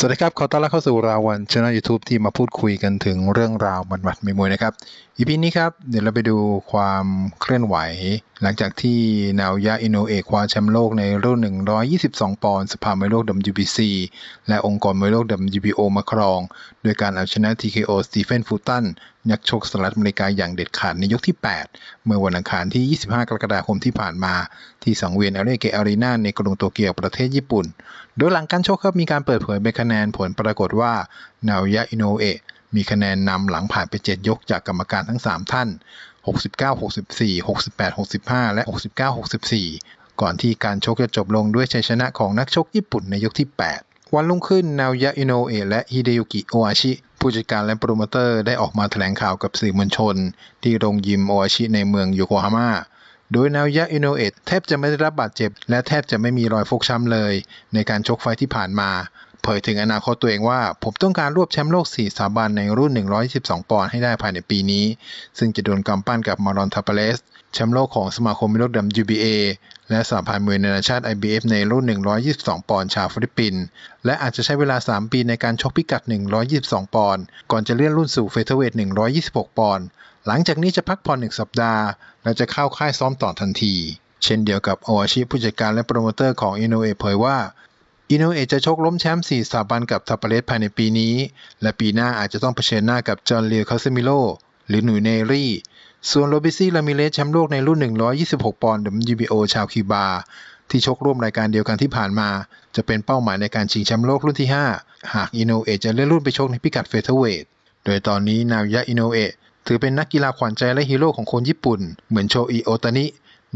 สวัสดีครับ ขอต้อนรับเข้าสู่ราวันช anel YouTube ที่มาพูดคุยกันถึงเรื่องราวมันมัดไม่มวยนะครับอีพีนี้ครับ เดี๋ยวเราไปดูความเคลื่อนไหว หลังจากที่นาวยะอินโนเอคว้าแชมป์โลกในรุ่น 122 ปอนด์สภามวยโลก WBC และองค์กรมวยโลก WBO มาครอง โดยการเอาชนะ TKO สตีเฟนฟูตัน นักชกสหรัฐอเมริกาอย่างเด็ดขาดในยกที่ 8 เมื่อวันอังคารที่ 25 กรกฎาคมที่ผ่านมา ที่สังเวียนอารีเกอารีนาในกรุงโตเกียวประเทศญี่ปุ่น โดยหลังการชกครับมีการเปิดเผยใบคะแนนผลปรากฏว่า นาวยะอิโนเอะมีคะแนนนำหลังผ่านไป 7 ยกจากกรรมการทั้ง 3 ท่าน 69-64 68-65 และ 69-64 ก่อนที่การชกจะจบลงด้วยชัยชนะของนักชกญี่ปุ่นในยกที่ 8 วันรุ่งขึ้นนาวยะอิโนเอะและฮิเดยุกิโออาชิ ผู้จัดการและโปรโมเตอร์ได้ออกมาแถลงข่าวกับสื่อมวลชน ที่โรงยิมโออาชิในเมืองโยโกฮาม่าโดยนายะอินโนเอตแทบจะไม่ได้รับบาดเจ็บ และแทบจะไม่มีรอยฟกช้ำเลย ในการชกไฟที่ผ่านมา เผยถึงอนาคตตัวเองว่า ผมต้องการรวบแชมป์โลก 4 สถาบันในรุ่น 112 ปอนด์ให้ได้ภายในปีนี้ ซึ่งจะโดนกำปั้นกับมารอนทาปเลสแชมป์โลกของสมาคมมวยโลก WBA และสหพันธ์มวยนานาชาติ IBF ในรุ่น 122 ปอนด์ชาวฟิลิปปินส์และอาจจะใช้เวลา 3 ปีในการชกพิกัด 122 ปอนด์ก่อนจะเลื่อนรุ่นสู่เฟเธอร์เวท 126 ปอนด์หลังจากนี้จะพักผ่อนหนึ่งสัปดาห์ และจะเข้าค่ายซ้อมต่อทันที เช่นเดียวกับโออาชิผู้จัดการและโปรโมเตอร์ของอินโนเอเผยว่า อินโนเอจะชกล้มแชมป์4สถาบันกับทัปเปเลสภายในปีนี้ และปีหน้าอาจจะต้องเผชิญหน้ากับจอห์นเลียคาเซมิโลหรือหนุยเนรี่ ส่วนโรบิซี่ลามิเลสแชมป์โลกในรุ่น 126 ปอนด์ WBO ชาวคิวบา ที่ชกร่วมรายการเดียวกันที่ผ่านมา จะเป็นเป้าหมายในการชิงแชมป์โลกรุ่นที่ 5 หากอินโนเอจะเลื่อนรุ่นไปชกในพิกัดเฟเธอร์เวทโดยตอนนี้นายะอินโนเอถือเป็นนักกีฬาขวัญใจและฮีโร่ของคนญี่ปุ่น เหมือนโชอิโอตานิ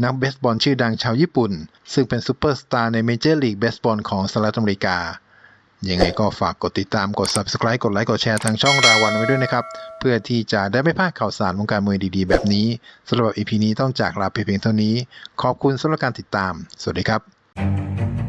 นักเบสบอลชื่อดังชาวญี่ปุ่น ซึ่งเป็นซูเปอร์สตาร์ในเมเจอร์ลีกเบสบอลของสหรัฐอเมริกา ยังไงก็ฝากกดติดตามกด Subscribe กดไลค์กดแชร์ทางช่องราวันไว้ด้วยนะครับ เพื่อที่จะได้ไม่พลาดข่าวสารวงการมวยดีๆ แบบนี้สำหรับ EP นี้ต้องจากลาไปเพียงเท่านี้ ขอบคุณสำหรับการติดตาม สวัสดีครับ